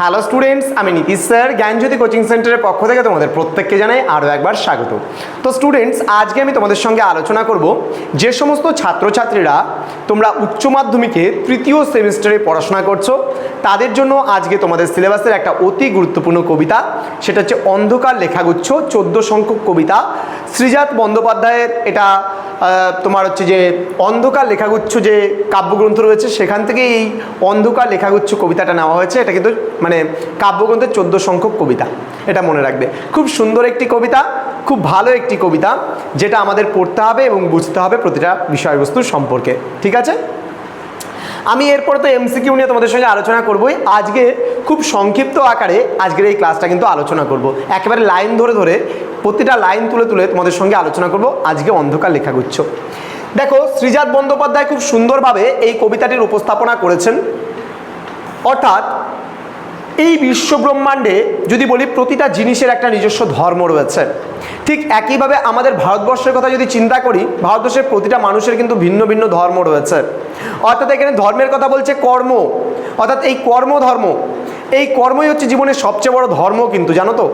Hello students আমি Nitish sir জ্ঞানজ্যোতি coaching সেন্টারের পক্ষ থেকে তোমাদের প্রত্যেককে জানাই আরও একবার স্বাগত। তো স্টুডেন্টস আজকে আমি তোমাদের সঙ্গে আলোচনা করব যে সমস্ত ছাত্রছাত্রীরা তোমরা উচ্চ মাধ্যমিকে তৃতীয় সেমিস্টারে পড়াশোনা করছ, তাদের জন্য আজকে তোমাদের সিলেবাসের একটা অতি গুরুত্বপূর্ণ কবিতা, সেটা হচ্ছে অন্ধকার লেখাগুচ্ছ, চোদ্দ সংখ্যক কবিতা। শ্রীজাত বন্দ্যোপাধ্যায়ের এটা তোমার হচ্ছে যে অন্ধকার লেখাগুচ্ছ যে কাব্যগ্রন্থ রয়েছে, সেখান থেকে এই অন্ধকার লেখাগুচ্ছ কবিতাটা নেওয়া হয়েছে। এটা কিন্তু মানে কাব্যগ্রন্থের চোদ্দ সংখ্যক কবিতা, এটা মনে রাখবে। খুব সুন্দর একটি কবিতা, খুব ভালো একটি কবিতা, যেটা আমাদের পড়তে হবে এবং বুঝতে হবে প্রতিটা বিষয়বস্তু সম্পর্কে, ঠিক আছে? আমি এরপর তো এমসিকিউ নিয়ে তোমাদের সঙ্গে আলোচনা করবই। আজকে খুব সংক্ষিপ্ত আকারে আজকের এই ক্লাসটা কিন্তু আলোচনা করব। একেবারে লাইন ধরে ধরে প্রতিটা লাইন তুলে তুলে তোমাদের সঙ্গে আলোচনা করব। আজকে অন্ধকার লেখাগুচ্ছ। দেখো শ্রীজাত বন্দ্যোপাধ্যায় খুব সুন্দরভাবে এই কবিতাটির উপস্থাপনা করেছেন। অর্থাৎ এই বিশ্বব্রহ্মাণ্ডে যদি বলি প্রতিটা জিনিসের একটা নিজস্ব ধর্ম রয়েছে, ঠিক একইভাবে আমাদের ভারতবর্ষের কথা যদি চিন্তা করি, ভারতবর্ষের প্রতিটা মানুষের কিন্তু ভিন্ন ভিন্ন ধর্ম রয়েছে। অর্থাৎ এখানে ধর্মের কথা বলছে কর্ম। অর্থাৎ এই কর্ম ধর্ম, এই কর্মই হচ্ছে জীবনের সবচেয়ে বড় ধর্ম কিন্তু, জানো তো?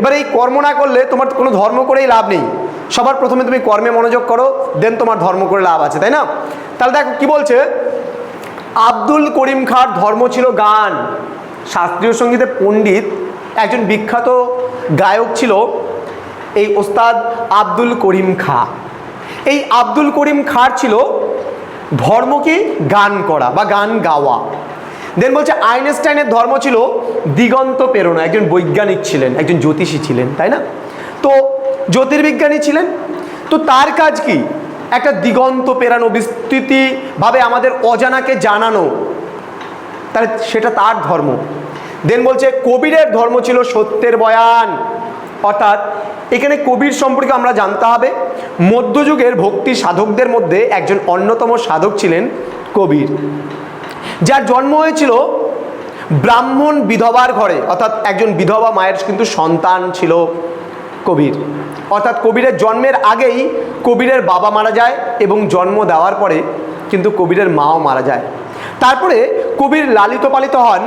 এবার এই কর্ম না করলে তোমার কোনো ধর্ম করেই লাভ নেই। সবার প্রথমে তুমি কর্মে মনোযোগ করো দেন তোমার ধর্ম করে লাভ আছে, তাই না? তাহলে দেখো কি বলছে? আব্দুল করিম খাঁর ধর্ম ছিল গান। শাস্ত্রীয় সঙ্গীতে পণ্ডিত একজন বিখ্যাত গায়ক ছিল এই ওস্তাদ আব্দুল করিম খা। এই আব্দুল করিম খাঁর ছিল ধর্ম কি? গান করা বা গান গাওয়া। দেন বলছে, আইনস্টাইনের ধর্ম ছিল দিগন্ত প্রেরণা। একজন বৈজ্ঞানিক ছিলেন, একজন জ্যোতিষী ছিলেন, তাই না? তো জ্যোতির্বিজ্ঞানী ছিলেন। তো তার কাজ কি? একটা দিগন্ত পেরানো বিস্তৃতিভাবে আমাদের অজানাকে জানানো। তাহলে সেটা তার ধর্ম। দেন বলছে, কবিরের ধর্ম ছিল সত্যের বয়ান। অর্থাৎ এখানে কবির সম্পর্কে আমরা জানতে হবে, মধ্যযুগের ভক্তি সাধকদের মধ্যে একজন অন্যতম সাধক ছিলেন কবির। যার জন্ম হয়েছিল ব্রাহ্মণ বিধবার ঘরে, অর্থাৎ একজন বিধবা মায়ের কিন্তু সন্তান ছিল কবির। অর্থাৎ কবিরের জন্মের আগেই কবিরের বাবা মারা যায় এবং জন্ম দেওয়ার পরে কিন্তু কবিরের মাও মারা যায়। তারপরে কবির লালিত পালিত হন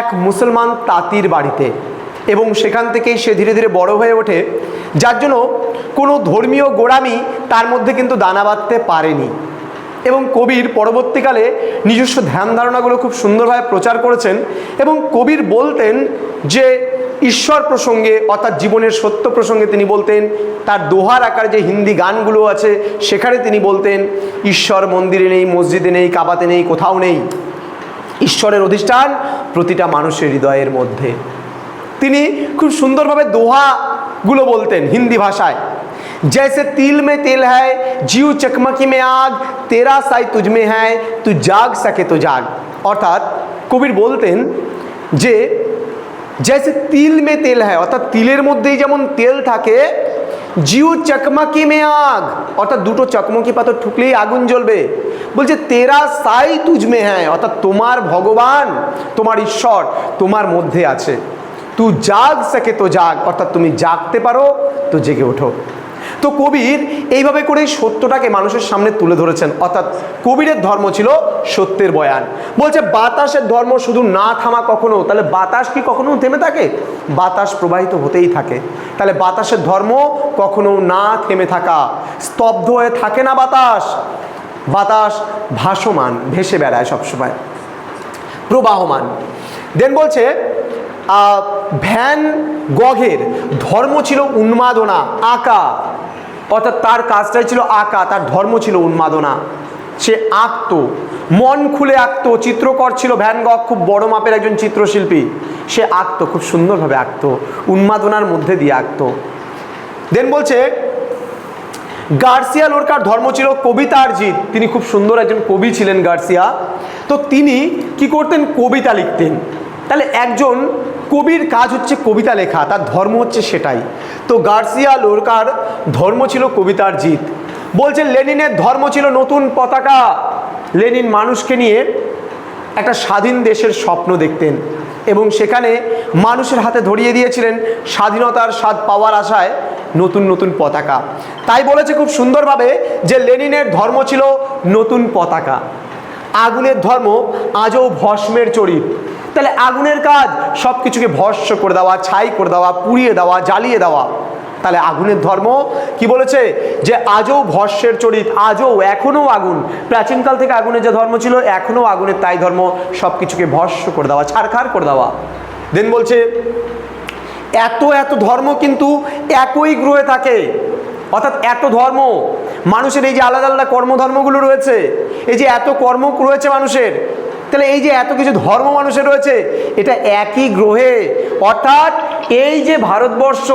এক মুসলমান তাঁতির বাড়িতে এবং সেখান থেকেই সে ধীরে ধীরে বড় হয়ে ওঠে, যার জন্য কোনো ধর্মীয় গোড়ামি তার মধ্যে কিন্তু দানা বাঁধতে পারেনি। এবং কবির পরবর্তীকালে নিজস্ব ধ্যান ধারণাগুলো খুব সুন্দরভাবে প্রচার করেছেন এবং কবির বলতেন যে ঈশ্বর প্রসঙ্গে অর্থাৎ জীবনের সত্য প্রসঙ্গে তিনি বলতেন তার দোহার আকারে যে হিন্দি গানগুলো আছে সেখানে তিনি বলতেন ঈশ্বর মন্দিরে নেই মসজিদে নেই কাবাতে নেই কোথাও নেই ঈশ্বরের অধিষ্ঠান প্রতিটা মানুষের হৃদয়ের মধ্যে তিনি খুব সুন্দরভাবে দোহাগুলো বলতেন হিন্দি ভাষায় जैसे तिल में तेल है जीव चकमकी में आग तेरा साई तुझ में है तू जाग सके तो जाग অর্থাৎ কবির বলতেন যে জেসে तिल में तेल है অর্থাৎ তিলের মধ্যেই যেমন তেল থাকে জিউ চকমকি মে আগ অর্থাৎ দুটো চকমকি পাথর ঠুকলেই আগুন জ্বলবে বলছে তেরা সাই তুজমে হ্যাঁ অর্থাৎ তোমার ভগবান তোমার ঈশ্বর তোমার মধ্যে আছে তু জাগ সকে তো জাগ অর্থাৎ তুমি জাগতে পারো তো জেগে ওঠো তো কবির এইভাবে করেই সত্যটাকে মানুষের সামনে তুলে ধরেছেন। অর্থাৎ কবিরের ধর্ম ছিল সত্যের বয়ান। বলছে, বাতাসের ধর্ম শুধু না থামা কখনো? তাহলে বাতাস কি কখনো থেমে থাকে? বাতাস প্রবাহিত হতেই থাকে। তাহলে বাতাসের ধর্ম কখনো না থেমে থাকা? স্তব্ধ হয়ে থাকে না বাতাস? বাতাস ভাসমান, ভেসে বেড়ায় সবসময়। প্রবাহমান। দেন বলছে ভ্যান গঘের, ধর্ম ছিল উন্মাদনা, আঁকা। অর্থাৎ তার কাজটাই ছিল আঁকা, তার ধর্ম ছিল উন্মাদনা। সে আঁকতো, মন খুলে আঁকত, চিত্রকর ছিল ভ্যান গগ খুব বড় মাপের একজন চিত্রশিল্পী। সে আঁকত, খুব সুন্দরভাবে আঁকতো, উন্মাদনার মধ্যে দিয়ে আঁকত। দেন বলছে, গার্সিয়া লোরকার ধর্ম ছিল কবিতার জিত তিনি খুব সুন্দর একজন কবি ছিলেন গার্সিয়া। তো তিনি কি করতেন? কবিতা লিখতেন। তাহলে একজন কবির কাজ হচ্ছে কবিতা লেখা, তার ধর্ম হচ্ছে সেটাই। তো গার্সিয়া লোরকার, ধর্ম ছিল কবিতার জিত। বলছে, লেনিনের ধর্ম ছিল নতুন পতাকা। লেনিন মানুষকে নিয়ে একটা স্বাধীন দেশের স্বপ্ন দেখতেন এবং সেখানে মানুষের হাতে ধরিয়ে দিয়েছিলেন স্বাধীনতার স্বাদ পাওয়ার আশায় নতুন নতুন পতাকা। তাই বলেছে খুব সুন্দরভাবে যে, লেনিনের ধর্ম ছিল নতুন পতাকা। আগুনের ধর্ম আজও ভস্মের চরিত। তাহলে আগুনের কাজ সব কিছুকে ভস্য করে দেওয়া, ছাই করে দেওয়া, পুড়িয়ে দেওয়া, জ্বালিয়ে দেওয়া। তাহলে আগুনের ধর্ম কি বলেছে? যে আজও ভস্যের চরিত, আজও এখনও আগুন। প্রাচীনকাল থেকে আগুনের যে ধর্ম ছিল, এখনও আগুনের তাই ধর্ম সব কিছুকে ভস্য করে দেওয়া, ছাড়খাড় করে দেওয়া। দেন বলছে, এত এত ধর্ম কিন্তু একই গ্রহে থাকে। অর্থাৎ এত ধর্ম, মানুষের এই যে আলাদা আলাদা কর্মধর্মগুলো রয়েছে, এই যে এত কর্ম রয়েছে মানুষের তাহলে এই যে এত কিছু ধর্ম মানুষের রয়েছে, এটা একই গ্রহে। অর্থাৎ এই যে ভারতবর্ষ,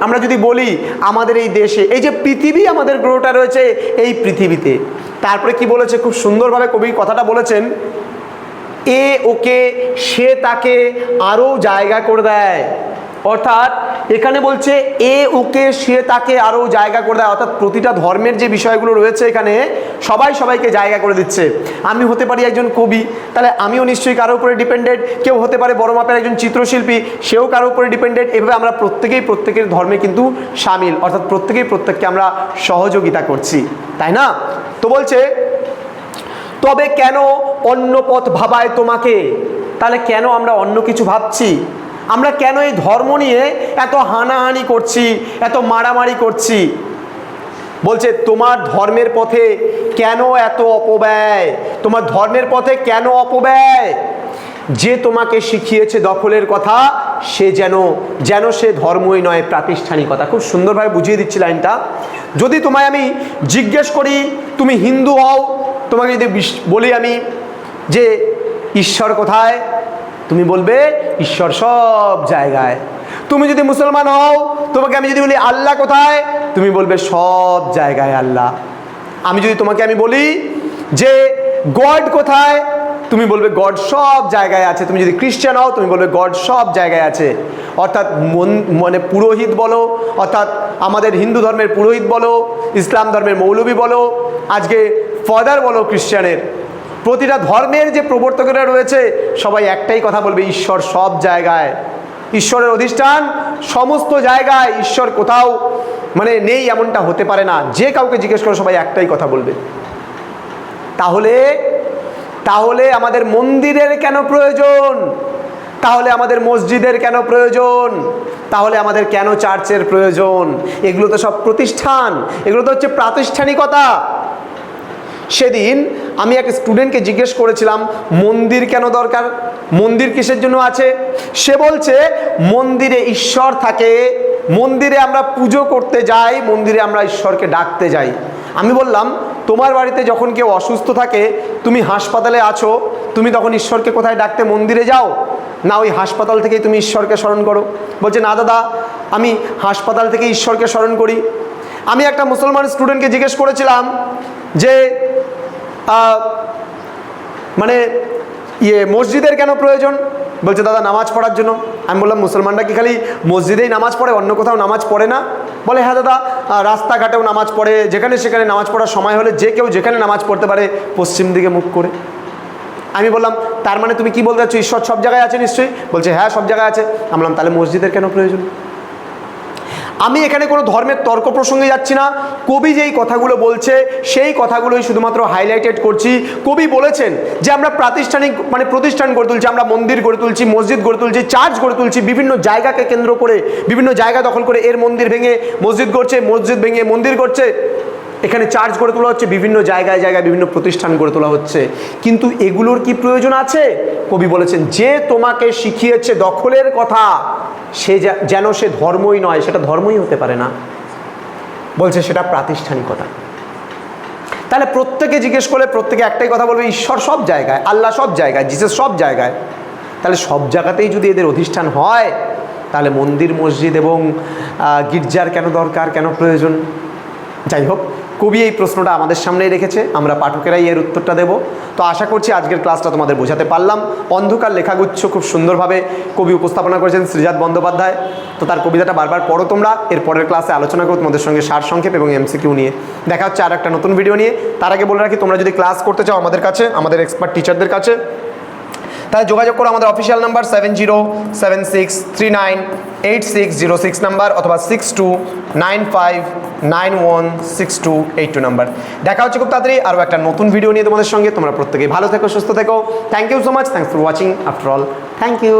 আমরা যদি বলি আমাদের এই দেশে, এই যে পৃথিবী আমাদের গ্রহটা রয়েছে এই পৃথিবীতে। তারপরে কি বলেছে? খুব সুন্দরভাবে কবি কথাটা বলেছেন, এ ওকে, সে তাকে আরও জায়গা করে দেয়। অর্থাৎ এখানে বলছে, এ ওকে সে তাকে আরও জায়গা করে দেয়। অর্থাৎ প্রতিটা ধর্মের যে বিষয়গুলো রয়েছে এখানে, সবাই সবাইকে জায়গা করে দিচ্ছে। আমি হতে পারি একজন কবি, তাহলে আমিও নিশ্চয়ই কারোর উপরে ডিপেন্ডেন্ট কেউ হতে পারে বড় মাপের একজন চিত্রশিল্পী, সেও কারোর উপরে ডিপেন্ডেন্ট এভাবে আমরা প্রত্যেকেই প্রত্যেকের ধর্মে কিন্তু সামিল। অর্থাৎ প্রত্যেকেই প্রত্যেককে আমরা সহযোগিতা করছি। তাই না? তো বলছে, তবে কেন অন্য পথ ভাবায় তোমাকে? তাহলে কেন আমরা অন্য কিছু ভাবছি? আমরা কেন এই ধর্ম নিয়ে এত হানাহানি করছি, এত মারামারি করছি? বলছে, তোমার ধর্মের পথে কেন এত অপব্যয়? তোমার ধর্মের পথে কেন অপব্যয়? যে তোমাকে শিখিয়েছে দখলের কথা, সে যেন যেন সে ধর্মই নয়, প্রাতিষ্ঠানিকতা। খুব সুন্দরভাবে বুঝিয়ে দিচ্ছি লাইনটা। যদি তোমায় আমি জিজ্ঞেস করি, তুমি হিন্দু হও? তোমাকে যদি বলি আমি যে, ঈশ্বর কোথায়? তুমি বলবে, ঈশ্বর সব জায়গায়। তুমি যদি মুসলমান হও, তোমাকে আমি যদি বলি, আল্লাহ কোথায়? তুমি বলবে, সব জায়গায় আল্লাহ। আমি যদি তোমাকে আমি বলি যে, গড কোথায়? তুমি বলবে, গড সব জায়গায় আছে। তুমি যদি খ্রিস্টান হও, তুমি বলবে, গড সব জায়গায় আছে। অর্থাৎ মন মানে পুরোহিত বলো, অর্থাৎ আমাদের হিন্দু ধর্মের পুরোহিত বলো, ইসলাম ধর্মের মৌলবী বলো, আজকে ফাদার বলো খ্রিস্টানের। প্রতিটা ধর্মের যে প্রবর্তকেরা রয়েছে, সবাই একটাই কথা বলবে, ঈশ্বর সব জায়গায়। ঈশ্বরের অধিষ্ঠান সমস্ত জায়গায়, ঈশ্বর কোথাও মানে নেই এমনটা হতে পারে না। যে কাউকে জিজ্ঞেস করে, সবাই একটাই কথা বলবে। তাহলে তাহলে আমাদের মন্দিরের কেন প্রয়োজন? তাহলে আমাদের মসজিদের কেন প্রয়োজন? তাহলে আমাদের কেন চার্চের প্রয়োজন? এগুলো তো সব প্রতিষ্ঠান। এগুলো তো হচ্ছে প্রাতিষ্ঠানিকতা। সেদিন আমি এক স্টুডেন্টকে জিজ্ঞেস করেছিলাম, মন্দির কেন দরকার? মন্দির কিসের জন্য আছে? সে বলছে, মন্দিরে ঈশ্বর থাকে, মন্দিরে আমরা পুজো করতে যাই, মন্দিরে আমরা ঈশ্বরকে ডাকতে যাই। আমি বললাম, তোমার বাড়িতে যখন কেউ অসুস্থ থাকে, তুমি হাসপাতালে আছো, তুমি তখন ঈশ্বরকে কোথায় ডাকতে মন্দিরে যাও? না, ওই হাসপাতাল থেকেই তুমি ঈশ্বরকে স্মরণ করো। বলছে, না দাদা, আমি হাসপাতাল থেকে ঈশ্বরকে স্মরণ করি। আমি একটা মুসলমান স্টুডেন্টকে জিজ্ঞেস করেছিলাম যে মানে ইয়ে মসজিদের কেন প্রয়োজন? বলছে, দাদা, নামাজ পড়ার জন্য। আমি বললাম, মুসলমানরা কি খালি মসজিদেই নামাজ পড়ে, অন্য কোথাও নামাজ পড়ে না? বলে হ্যাঁ দাদা রাস্তাঘাটেও নামাজ পড়ে, যেখানে সেখানে নামাজ পড়ার সময় হলে যে কেউ যেখানে নামাজ পড়তে পারে, পশ্চিম দিকে মুখ করে। আমি বললাম, তার মানে তুমি কি বলতে চাচ্ছ, ঈশ্বর সব জায়গায় আছে নিশ্চয়ই? বলছে হ্যাঁ সব জায়গায় আছে। আমি বললাম, তাহলে মসজিদের কেন প্রয়োজন? আমি এখানে কোনো ধর্মের তর্ক প্রসঙ্গে যাচ্ছি না। কবি যেই কথাগুলো বলছে, সেই কথাগুলোই শুধুমাত্র হাইলাইটেড করছি। কবি বলেছেন যে আমরা প্রাতিষ্ঠানিক মানে প্রতিষ্ঠান গড়ে তুলছি, আমরা মন্দির গড়ে তুলছি, মসজিদ গড়ে তুলছি চার্চ গড়ে তুলছি, বিভিন্ন জায়গাকে কেন্দ্র করে, বিভিন্ন জায়গা দখল করে এর মন্দির ভেঙে মসজিদ গড়ছে, মসজিদ ভেঙে মন্দির করছে এখানে চার্জ করে তোলা হচ্ছে, বিভিন্ন জায়গায় জায়গায় বিভিন্ন প্রতিষ্ঠান গড়ে তোলা হচ্ছে। কিন্তু এগুলোর কি প্রয়োজন আছে? কবি বলেছেন, যে তোমাকে শিখিয়েছে দখলের কথা, সে যেন সে ধর্মই নয়, সেটা ধর্মই হতে পারে না। বলছে, সেটা প্রাতিষ্ঠানিকতা। তাহলে প্রত্যেকে জিজ্ঞেস করলে প্রত্যেকে একটাই কথা বলবে, ঈশ্বর সব জায়গায়, আল্লাহ সব জায়গায়, জিসাস সব জায়গায়। তাহলে সব জায়গাতেই যদি এদের অধিষ্ঠান হয়, তাহলে মন্দির, মসজিদ এবং গির্জার কেন দরকার, কেন প্রয়োজন? যাই হোক কবি এই প্রশ্নটা আমাদের সামনেই রেখেছে, আমরা পাঠকেরাই এর উত্তরটা দেব। তো আশা করছি আজকের ক্লাসটা তোমাদের বোঝাতে পারলাম। অন্ধকার লেখাগুচ্ছ খুব সুন্দরভাবে কবি উপস্থাপনা করেছেন শ্রীজাত বন্দ্যোপাধ্যায়। তো তার কবিতাটা বারবার পড়ো তোমরা, এর পরের ক্লাসে আলোচনা করো তোমাদের সঙ্গে সার সংক্ষেপ এবং এমসিকিউ নিয়ে। দেখা হচ্ছে আর একটা নতুন ভিডিও নিয়ে। তার আগে বলে রাখি, তোমরা যদি ক্লাস করতে চাও আমাদের কাছে, আমাদের এক্সপার্ট টিচারদের কাছে তাহলে যোগাযোগ করো আমাদের official number seven zero seven six three nine eight six zero six number অথবা six two nine five nine one six two eight two number দেখা হচ্ছে খুব তাড়াতাড়ি আরও একটা নতুন ভিডিও নিয়ে তোমাদের সঙ্গে। তোমরা প্রত্যেকেই ভালো থেকো, সুস্থ থেকো। Thank you so much thanks for watching after all thank you